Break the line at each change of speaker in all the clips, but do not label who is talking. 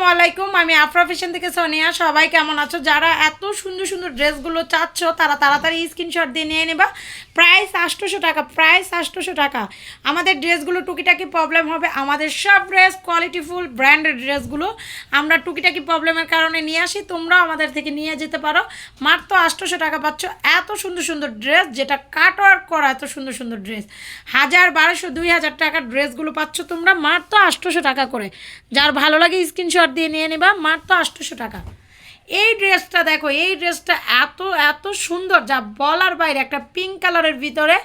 আসসালামু আলাইকুম, আমি আফরা ফ্যাশন থেকে সোনিয়া। সবাই কেমন আছো? যারা এত সুন্দর সুন্দর ড্রেসগুলো চাচ্ছ, তারা তাড়াতাড়ি স্ক্রিনশট দিয়ে নিয়ে নেবা। প্রাইস আটশোশো টাকা, প্রাইস আটশোশো টাকা। আমাদের ড্রেসগুলো টুকিটাকি প্রবলেম হবে। আমাদের সব ড্রেস কোয়ালিটিফুল ব্র্যান্ডেড ড্রেসগুলো আমরা টুকিটাকি প্রবলেমের কারণে নিয়ে আসি। তোমরাও আমাদের থেকে নিয়ে যেতে পারো। মাত্র আটশোশো টাকা পাচ্ছ। এত সুন্দর সুন্দর ড্রেস, যেটা কাট ওয়ার্ক করা এত সুন্দর সুন্দর ড্রেস। হাজার বারোশো দুই হাজার টাকার ড্রেসগুলো পাচ্ছ তোমরা মাত্র আটশোশো টাকা করে। যার ভালো লাগে স্ক্রিনশট দিয়ে নিয়ে নেবা, মাত্র আটশোশো টাকা। এই ড্রেসটা দেখো, এই ড্রেসটা এত এত সুন্দর, যা বলার বাইরে, একটা পিঙ্ক কালারের ভিতরে।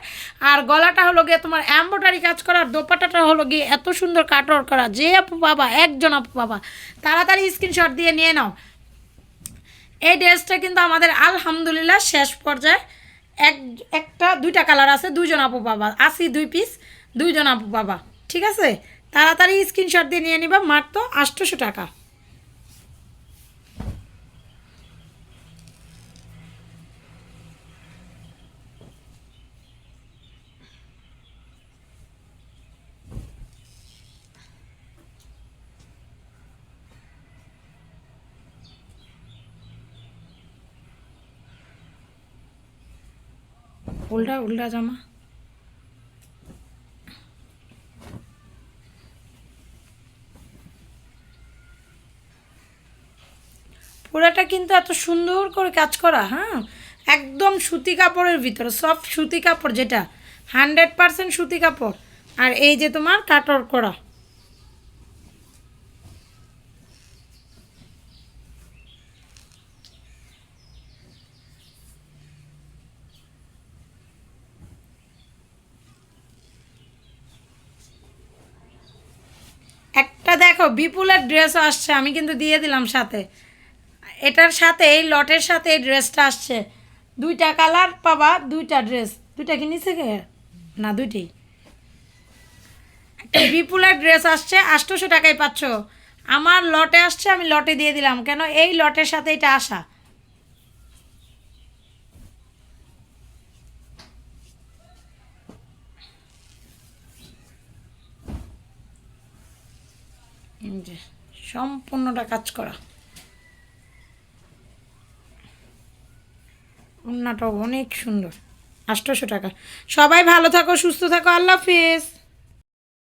আর গলাটা হলো গিয়ে তোমার এম্ব্রয়ডারি কাজ করা দোপাটাটা হলো গিয়ে এত সুন্দর কাটওয়ার করা। যে আপু বাবা, একজন আপু বাবা, তাড়াতাড়ি স্ক্রিনশট দিয়ে নিয়ে নাও। এই ড্রেসটা কিন্তু আমাদের আলহামদুলিল্লাহ শেষ পর্যায়ে এক, একটা, দুইটা কালার আছে, দুইজন আপু বাবা আসি দুই পিস দুইজন আপু বাবা, ঠিক আছে? তাড়াতাড়ি স্ক্রিনশট দিয়ে নিয়ে নিবা মাত্র আটশোশো টাকা। উল্টা উল্টা জামা। পুরাটা কিন্তু এত সুন্দর করে কাজ করা হ্যাঁ? একদম সুতি কাপড়ের ভিতরে সফট সুতি কাপড় যেটা হান্ড্রেড পারসেন্ট সুতি কাপড়। আর এই যে তোমার কাটর করা। একটা দেখো, বিপুলের ড্রেসও আসছে, আমি কিন্তু দিয়ে দিলাম সাথে। এটার সাথে, এই লটের সাথে এই ড্রেসটা আসছে। দুইটা কালার পাবা, দুইটা ড্রেস। দুইটা কি নিচে না, দুইটাই। একটা বিপুলের ড্রেস আসছে, আটশোশো টাকায় পাচ্ছ। আমার লটে আসছে, আমি লটে দিয়ে দিলাম। কেন? এই লটের সাথে এটা আসা। সম্পূর্ণটা কাজ করা। ওড়নাটাও অনেক সুন্দর। আটশোশো টাকা। সবাই ভালো থাকো সুস্থ থাকো আল্লাহ হাফিজ।